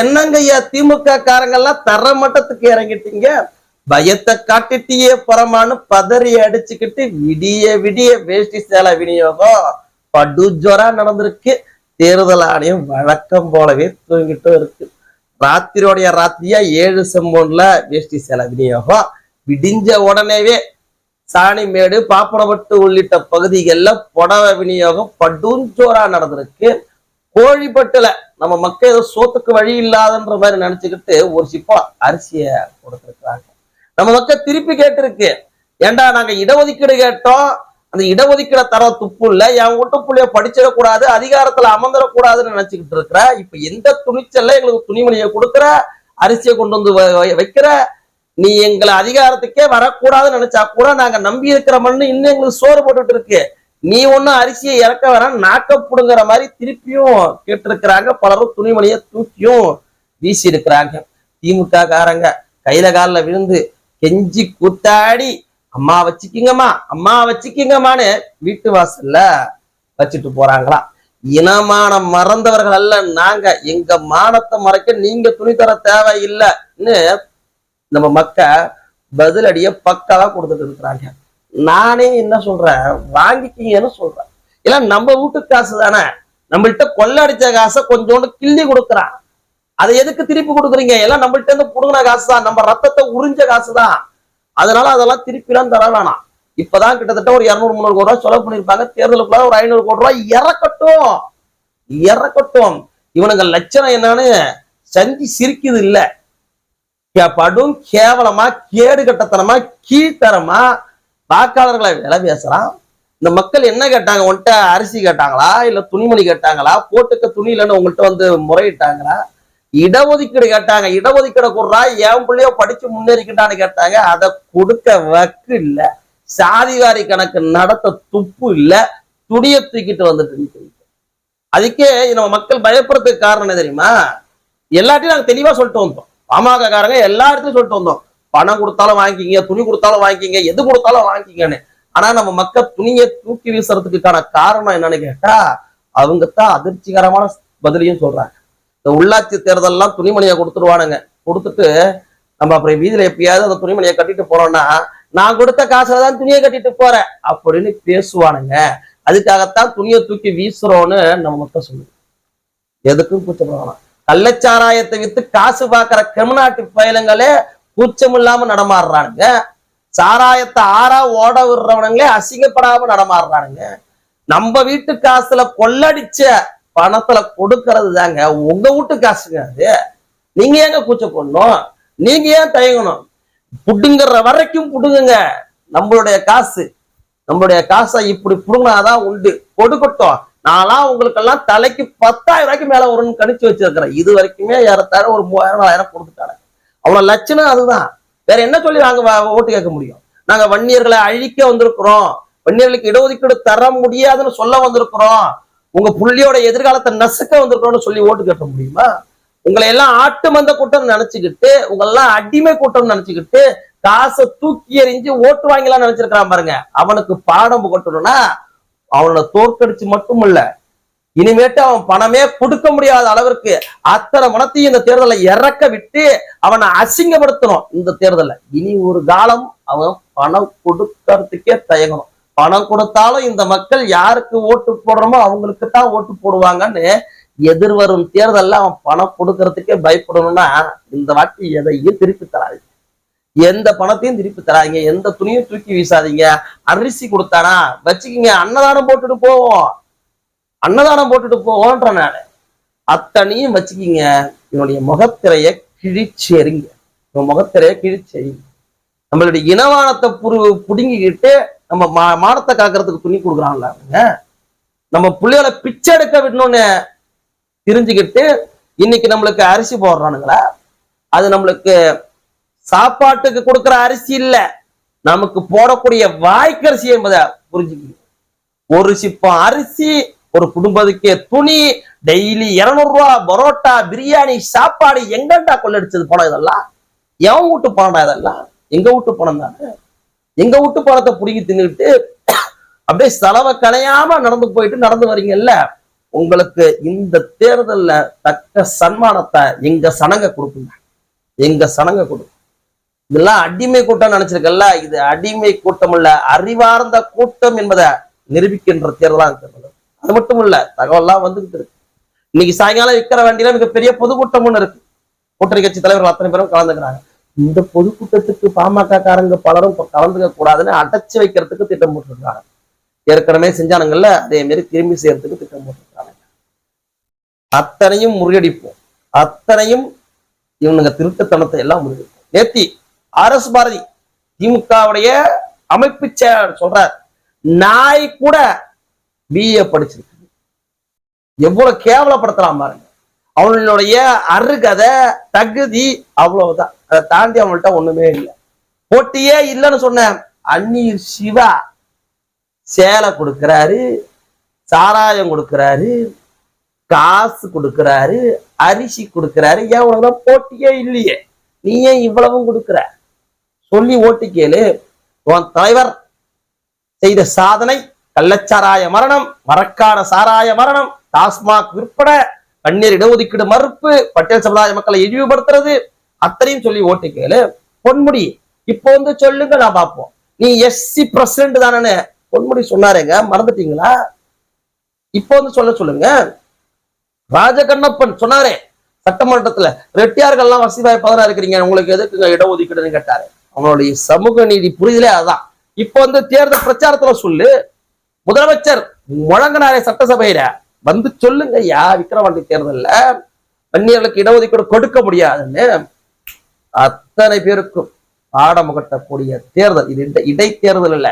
என்னங்கய்யா திமுக காரங்கெல்லாம் தர மட்டத்துக்கு இறங்கிட்டீங்க. பயத்தை காட்டிட்டியே பரமான்னு பதறி அடிச்சுக்கிட்டு விடிய விடிய வேஷ்டி சேலை விநியோகம். படுஜோரா நடந்திருக்கு. தேர்தல் ஆணையம் வழக்கம் போலவே தூங்கிட்டும் இருக்கு. ராத்திரியோடைய ராத்திரியா ஏழு செம்போன்ல வேஷ்டி சேலை விநியோகம். விடிஞ்ச உடனேவே சாணிமேடு பாப்பனப்பட்டு உள்ளிட்ட பகுதிகளில் புடவை விநியோகம். படுஞ்சோரா நடந்திருக்கு. கோழிப்பட்டுல நம்ம மக்கள் ஏதோ சோத்துக்கு வழி இல்லாதன்ற மாதிரி நினைச்சுக்கிட்டு ஒரு சிப்பா அரிசிய கொடுத்துருக்குறாங்க. நம்ம மக்கள் திருப்பி கேட்டிருக்கு. ஏன்டா நாங்க இடஒதுக்கீடு கேட்டோம். அந்த இடஒதுக்கீட தர துப்பு இல்ல. என் வீட்டு புள்ளைய படிச்சிடக்கூடாது அதிகாரத்துல அமர்ந்துடக்கூடாதுன்னு நினைச்சுக்கிட்டு இருக்கிற இப்ப எந்த துணிச்சல்ல எங்களுக்கு துணிமணியை கொடுக்குற அரிசியை கொண்டு வந்து வ- வைக்கிற நீ எங்களை அதிகாரத்துக்கே வரக்கூடாதுன்னு நினைச்சா கூட நாங்க நம்பி இருக்கிற மண்ணு இன்னும் எங்களுக்கு சோறு போட்டுட்டு இருக்கு. நீ ஒண்ணும் அரிசியை இறக்க வேணாம் நாக்க புடுங்குற மாதிரி திருப்பியும் கேட்டிருக்கிறாங்க. பலரும் துணிமணியை தூக்கியும் வீசி இருக்கிறாங்க திமுக காரங்க கையில காலில் விழுந்து கெஞ்சி கூத்தாடி அம்மா வச்சுக்கிங்கம்மா அம்மா வச்சுக்கிங்கம்மான்னு வீட்டு வாசல்ல வச்சுட்டு போறாங்களா இனமானம் மறந்தவர்கள் அல்ல நாங்க. எங்க மானத்தை மறைக்க நீங்க துணி தர தேவையில்லைன்னு நம்ம மக்க பதிலடிய பக்காவா கொடுத்துட்டு இருக்கிறாங்க. நானே என்ன சொல்றேன்? வாங்கிக்கிங்கன்னு சொல்றேன். இல்ல நம்ம வீட்டு காசு தானே. நம்மள்ட்ட கொள்ளடிச்ச காசை கொஞ்சோண்டு கிள்ளி கொடுக்குறான். அதை எதுக்கு திருப்பி கொடுக்குறீங்க? எல்லாம் நம்மள்ட்ட இருந்து புடுங்கின காசு தான் நம்ம ரத்தத்தை உறிஞ்ச காசு தான் அதனால அதெல்லாம் திருப்பிலாம் தர வேணாம் இப்பதான் கிட்டத்தட்ட ஒரு இருநூறு முந்நூறு கோடி ரூபாய் செலவு பண்ணிருப்பாங்க தேர்தலுக்குள்ள ஒரு ஐநூறு கோடி ரூபாய் இறக்கட்டும். இறக்கட்டும். இவனுங்க லட்சணம் என்னன்னு சந்தி சிரிக்குது இல்ல. கே- படும் கேவலமா கேடு கட்டத்தனமா கீழ்த்தரமா வாக்காளர்களை விலை பேசுறான். இந்த மக்கள் என்ன கேட்டாங்க? உன்கிட்ட அரிசி கேட்டாங்களா? இல்ல துணிமணி கேட்டாங்களா? போட்டுக்க துணி இல்லைன்னு உங்கள்கிட்ட வந்து முறையிட்டாங்களா? இடஒதுக்கீடு கேட்டாங்க. இடஒதுக்கீடு கொடுறா என் பிள்ளையோ படிச்சு முன்னேறிக்கிட்டான்னு கேட்டாங்க. அதை கொடுக்க வக்கு இல்ல. சாதிவாரி கணக்கு நடத்த துப்பு இல்ல. துணியை தூக்கிட்டு வந்துட்டு அதுக்கே நம்ம மக்கள் பயப்படுறதுக்கு காரணம் என்ன தெரியுமா? எல்லாத்தையும் நாங்க தெளிவா சொல்லிட்டு வந்தோம். பாமக காரங்க எல்லா இடத்துலையும் சொல்லிட்டு வந்தோம். பணம் கொடுத்தாலும் வாங்கிக்கிங்க துணி கொடுத்தாலும் வாங்கிக்கிங்க எது கொடுத்தாலும் வாங்கிக்கிங்கன்னு ஆனா நம்ம மக்கள் துணியை தூக்கி வீசுறதுக்கான காரணம் என்னன்னு கேட்டா அவங்க தான் அதிர்ச்சிகரமான பதிலையும் சொல்றாங்க. இந்த உள்ளாட்சி தேர்தல்லாம் துணிமணியை கொடுத்துருவானுங்க கொடுத்துட்டு நம்ம அப்புறம் வீதியில எப்பயாவது அந்த துணிமணியை கட்டிட்டு போறோம்னா நான் கொடுத்த காசுல தான் துணியை கட்டிட்டு போறேன் அப்படின்னு பேசுவானுங்க. அதுக்காகத்தான் துணியை தூக்கி வீசுறோம்னு நம்ம மக்கள் சொல்லுவோம் எதுக்கும் கூச்சப்படுவாங்க கள்ளச்சாராயத்தை வித்து காசு பார்க்கிற கிரிமினாட்டி பயலுங்களே கூச்சம் இல்லாம நடமாடுறானுங்க. சாராயத்தை ஆறா ஓட விடுறவனங்களே அசிங்கப்படாம நடமாடுறானுங்க. நம்ம வீட்டு காசுல கொள்ளடிச்ச பணத்துல கொடுக்கறது தாங்க உங்க வீட்டு காசுங்க அது. நீங்க ஏங்க கூச்சப்படணும் நீங்க ஏன் தயங்கணும்? புடுங்குற வரைக்கும் புடுங்குங்க. நம்மளுடைய காசு. நம்மளுடைய காசை இப்படி புடுங்கினாதான் உண்டு. கொடுக்கட்டும் நான்லாம் உங்களுக்கெல்லாம் தலைக்கு பத்தாயிரம் ரூபாய்க்கு மேல வரும்னு கணிச்சு வச்சிருக்கிறேன். இது வரைக்குமே ஏறத்தாழ ஒரு மூவாயிரம் நாலாயிரம் கொடுத்துட்டாங்க. அவ்வளவு லட்சணம் அதுதான். வேற என்ன சொல்லி நாங்க ஓட்டு கேட்க முடியும்? நாங்க வன்னியர்களை அழிக்க வந்திருக்கிறோம். வன்னியர்களுக்கு இடஒதுக்கீடு தர முடியாதுன்னு சொல்ல வந்திருக்கிறோம். உங்க புள்ளியோட எதிர்காலத்தை நசுக்க வந்திருக்கிறோம்னு சொல்லி ஓட்டு கேட்க முடியுமா? உங்களை எல்லாம் ஆட்டு மந்த கூட்டம் நினைச்சுக்கிட்டு உங்களெல்லாம் அடிமை கூட்டம் நினைச்சுக்கிட்டு காசை தூக்கி எறிஞ்சு ஓட்டு வாங்கலாம் நினைச்சிருக்கிறான் பாருங்க. அவனுக்கு பாடம் புகட்டணும்னா அவனை தோற்கடிச்சு மட்டும் இல்ல இனிமேட்டு அவன் பணமே கொடுக்க முடியாத அளவிற்கு அத்தனை பணத்தையும் இந்த தேர்தலை இறக்க விட்டு அவனை அசிங்கப்படுத்தணும் இந்த தேர்தலை. இனி ஒரு காலம் அவன் பணம் கொடுக்கறதுக்கே தயங்கணும். பணம் கொடுத்தாலும் இந்த மக்கள் யாருக்கு ஓட்டு போடுறோமோ அவங்களுக்கு தான் ஓட்டு போடுவாங்கன்னு எதிர்வரும் தேர்தல்ல அவன் பணம் கொடுக்கறதுக்கே பயப்படணும்னா இந்த வாட்டி எதையும் திருப்பி தராது எந்த பணத்தையும் திருப்பி தராதீங்க. எந்த துணியும் தூக்கி வீசாதீங்க. அரிசி கொடுத்தானா? வச்சுக்கிங்க. அன்னதானம் போட்டுட்டு போவோம். அன்னதானம் போட்டுட்டு போவோன்ற நான். அத்தனையும் வச்சுக்கிங்க. என்னுடைய முகத்திரைய கிழிச்செறிங்க. எறிங்க முகத்திரைய கிழிச்செறிங்க. நம்மளுடைய இனவானத்தை புரு புடுங்கிக்கிட்டு நம்ம மா மானத்தை காக்கிறதுக்கு துணி கொடுக்குறாங்களா அவங்க. நம்ம பிள்ளைகளை பிச்சை எடுக்க விடணும்னு தெரிஞ்சுக்கிட்டு இன்னைக்கு நம்மளுக்கு அரிசி போடுறானுங்களா? அது நம்மளுக்கு சாப்பாட்டுக்கு கொடுக்குற அரிசி இல்ல. நமக்கு போடக்கூடிய வாய்க்கரிசி என்பதை புரிஞ்சுக்கணும் ஒரு சிப்பம் அரிசி ஒரு குடும்பத்துக்கு துணி டெய்லி இருநூறு ரூபா பரோட்டா பிரியாணி சாப்பாடு எங்கண்டா கொள்ளடிச்சது பணம் இதெல்லாம்? எவன் வீட்டு பணம்டா இதெல்லாம்? எங்க வீட்டு பணம் தானே? எங்க வீட்டு பணத்தை புடுங்கி தின்னுட்டு அப்படியே செலவை கலையாம நடந்து போயிட்டு நடந்து வரீங்கல்ல? உங்களுக்கு இந்த தேர்தல்ல தக்க சன்மானத்தை எங்க சனங்க கொடுக்குங்க. எங்க சனங்க கொடுக்கும். இதெல்லாம் அடிமை கூட்டம் நினைச்சிருக்கல்ல? இது அடிமை கூட்டம் இல்ல அறிவார்ந்த கூட்டம் என்பதை நிரூபிக்கின்ற தேர்தலா இருக்கிறது. அது மட்டும் இல்ல தகவல்லாம் வந்துகிட்டு இருக்கு. இன்னைக்கு சாயங்காலம் விற்கிற வண்டியில மிகப்பெரிய பொதுக்கூட்டம் ஒண்ணு இருக்கு. கூட்டணி கட்சி தலைவர்கள் அத்தனை பேரும் கலந்துக்கிறாங்க. இந்த பொதுக்கூட்டத்துக்கு பாமக காரங்க பலரும் கலந்துக்க கூடாதுன்னு அடைச்சு வைக்கிறதுக்கு திட்டம் போட்டிருக்காங்க. ஏற்கனவே செஞ்சானுங்கள்ல அதே மாரி திரும்பி செய்யறதுக்கு திட்டம் போட்டிருக்காங்க. அத்தனையும் முறியடிப்போம். அத்தனையும் இவனுங்க திருட்டுத்தனத்தை எல்லாம் முறியடிப்போம். நேத்தி ஆர் எஸ் பாரதி திமுகவுடைய அமைப்பு செயலாளர் சொல்றார் நாய் கூட பிஏ படிச்சிருக்கு எவ்வளவு கேவலப்படுத்தலாம் பாருங்க. அவனுடைய அருகதை தகுதி அவ்வளவுதான். அதை தாண்டி அவங்கள்ட்ட ஒண்ணுமே இல்லை. போட்டியே இல்லைன்னு சொன்ன அந்நீர் சிவா சேலை கொடுக்கிறாரு சாராயம் கொடுக்கிறாரு காசு கொடுக்கிறாரு அரிசி கொடுக்கிறாரு. ஏன் உனக்குதான் போட்டியே இல்லையே? நீ ஏன் இவ்வளவும் கொடுக்குற? சொல்லி ஓட்டு கேளு. உன் தலைவர் செய்த சாதனை கள்ளச்சாராய மரணம் மரக்கான சாராய மரணம் டாஸ்மாக் விற்பனை கண்ணீர் இடஒதுக்கீடு மறுப்பு பட்டேல் சமுதாய மக்களை இழிவுபடுத்துறது அத்தனையும் சொல்லி ஓட்டு கேளு. பொன்முடி இப்போ வந்து சொல்லுங்க நான் பார்ப்போம். நீ எஸ்சி பிரசிடென்ட் தானே பொன்முடி சொன்னாருங்க மறந்துட்டீங்களா? இப்போ வந்து சொல்ல சொல்லுங்க. ராஜகண்ணப்பன் சொன்னாரே சட்டமன்றத்துல ரெட்டியார்கள்லாம் வசதி வாய்ப்பாக இருக்கிறீங்க உங்களுக்கு எதுக்குங்க இடஒதுக்கீடுன்னு கேட்டாரு. அவங்களுடைய சமூக நீதி புரிதலே அதான். இப்போ வந்து தேர்தல் பிரச்சாரத்துல சொல்லு. முதலமைச்சர் முழங்கினாரே சட்டசபையில வந்து சொல்லுங்க யா விக்கிரவாண்டி தேர்தலில் வன்னியர்களுக்கு இடஒதுக்கீடு கொடுக்க முடியாதுன்னு அத்தனை பேருக்கும் பாடம் முகட்டக்கூடிய தேர்தல். இது இந்த இடைத்தேர்தல் இல்ல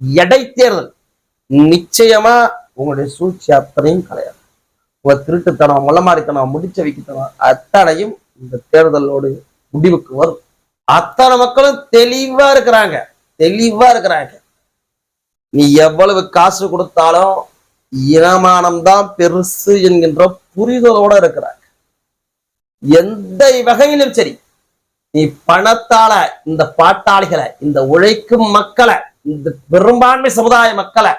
இடைத்தேர்தல் நிச்சயமா உங்களுடைய சூழ்ச்சி அத்தனையும் கிடையாது உங்க திருட்டுத்தனம் முள்ளமாரித்தனம் முடிச்ச வைக்கத்தனம் அத்தனையும் இந்த தேர்தலோடு முடிவுக்கு வரும். அத்தனை மக்களும் தெளிவா இருக்கிறாங்க தெளிவா இருக்கிறாங்க. நீ எவ்வளவு காசு கொடுத்தாலும் இனமானம் தான் பெருசு என்கின்ற புரிதலோட இருக்கிறாங்க எந்த வகையிலும் சரி நீ பணத்தால இந்த பாட்டாளிகளை இந்த உழைக்கும் மக்களை இந்த பெரும்பான்மை சமுதாய மக்களை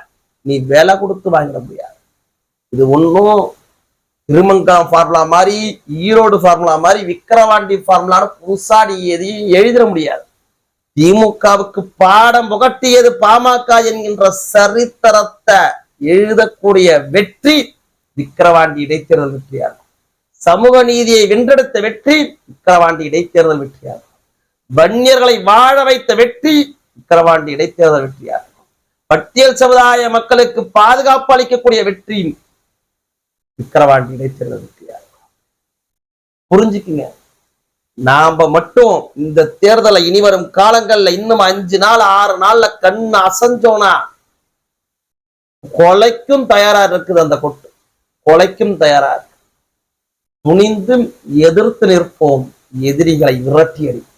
நீ விலை கொடுத்து வாங்கிட முடியாது. இது ஒன்றும் திருமங்கலம் ஃபார்முலா மாதிரி ஈரோடு ஃபார்முலா மாதிரி விக்கிரவாண்டி ஃபார்முலான்னு புதுசா நீ எதையும் எழுதிட முடியாது. திமுகவுக்கு பாடம் புகட்டியது பாமக என்கின்ற சரித்திரத்தை எழுதக்கூடிய வெற்றி விக்கிரவாண்டி இடைத்தேர்தல் வெற்றியாகும். சமூக நீதியை வென்றெடுத்த வெற்றி விக்கிரவாண்டி இடைத்தேர்தல் வெற்றியாகும். வன்னியர்களை வாழ வைத்த வெற்றி விக்கிரவாண்டி இடைத்தேர்தல் வெற்றியாகும். பட்டியல் சமுதாய மக்களுக்கு பாதுகாப்பு அளிக்கக்கூடிய வெற்றி விக்கிரவாண்டி இடைத்தேர்தல் வெற்றியாகும். புரிஞ்சுக்குங்க. நாம மட்டும் இந்த தேர்தலை இனி வரும் காலங்கள்ல இன்னும் அஞ்சு நாள் ஆறு நாள்ல கண்ணு அசஞ்சோனா கொலைக்கும் தயாரா இருக்குது அந்த கொட்டு. கொலைக்கும் தயாரா இருக்கு. துணிந்தும் எதிர்த்து நிற்போம் எதிரிகளை விரட்டி அடிப்போம்.